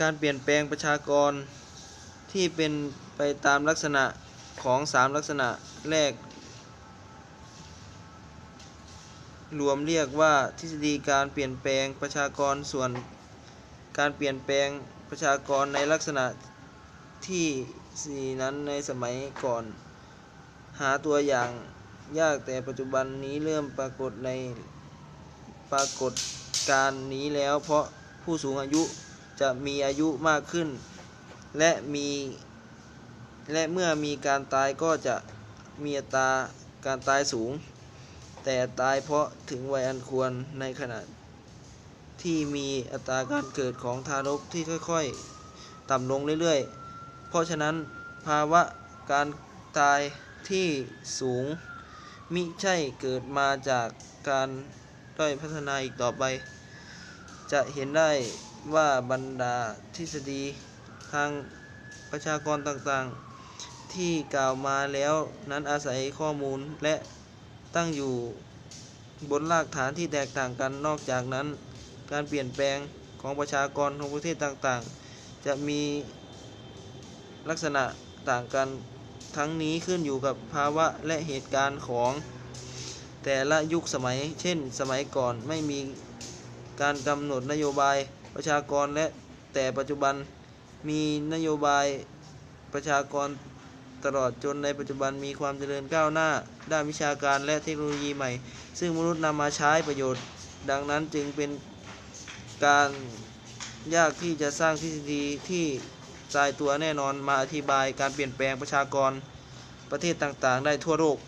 การเปลี่ยนแปลงประชากรที่เป็นไปตามลักษณะของสามลักษณะแรก รวมเรียกว่าทฤษฎีการเปลี่ยนแปลงประชากรส่วน การเปลี่ยนแปลงประชากรในลักษณะที่สี่นั้นในสมัยก่อน หาตัวอย่างยากแต่ปัจจุบันนี้เริ่มปรากฏในปรากฏการนี้แล้วเพราะผู้สูงอายุ จะมีอายุมากขึ้น และมีและเมื่อมีการตายก็จะมีอัตราการตายสูง แต่ตายเพราะถึงวัยอันควรในขณะที่มีอัตราการเกิดของทารกที่ค่อยๆ ต่ำลงเรื่อยๆ เพราะฉะนั้นภาวะการตายที่สูง มิใช่เกิดมาจากการด้อยพัฒนาอีกต่อไป จะเห็นได้ ว่าบรรดาทฤษฎีทางประชากรต่างๆ ที่กล่าวมาแล้วนั้นอาศัยข้อมูลและตั้งอยู่บนรากฐานที่แตกต่างกันนอกจากนั้น การเปลี่ยนแปลงของประชากรของประเทศต่างๆ จะมีลักษณะต่างกันทั้งนี้ขึ้นอยู่กับภาวะและเหตุการณ์ของแต่ละยุคสมัย เช่น สมัยก่อนไม่มีการกำหนดนโยบาย ประชากรและแต่ปัจจุบันมีนโยบายประชากรตลอดจนในปัจจุบันมีความเจริญก้าวหน้า ด้านวิชาการและเทคโนโลยีใหม่ ซึ่งมนุษย์นำมาใช้ประโยชน์ ดังนั้นจึงเป็นการยากที่จะสร้างทฤษฎีที่ตายตัวแน่นอนมาอธิบายการเปลี่ยนแปลงประชากรประเทศต่างๆ ได้ทั่วโลก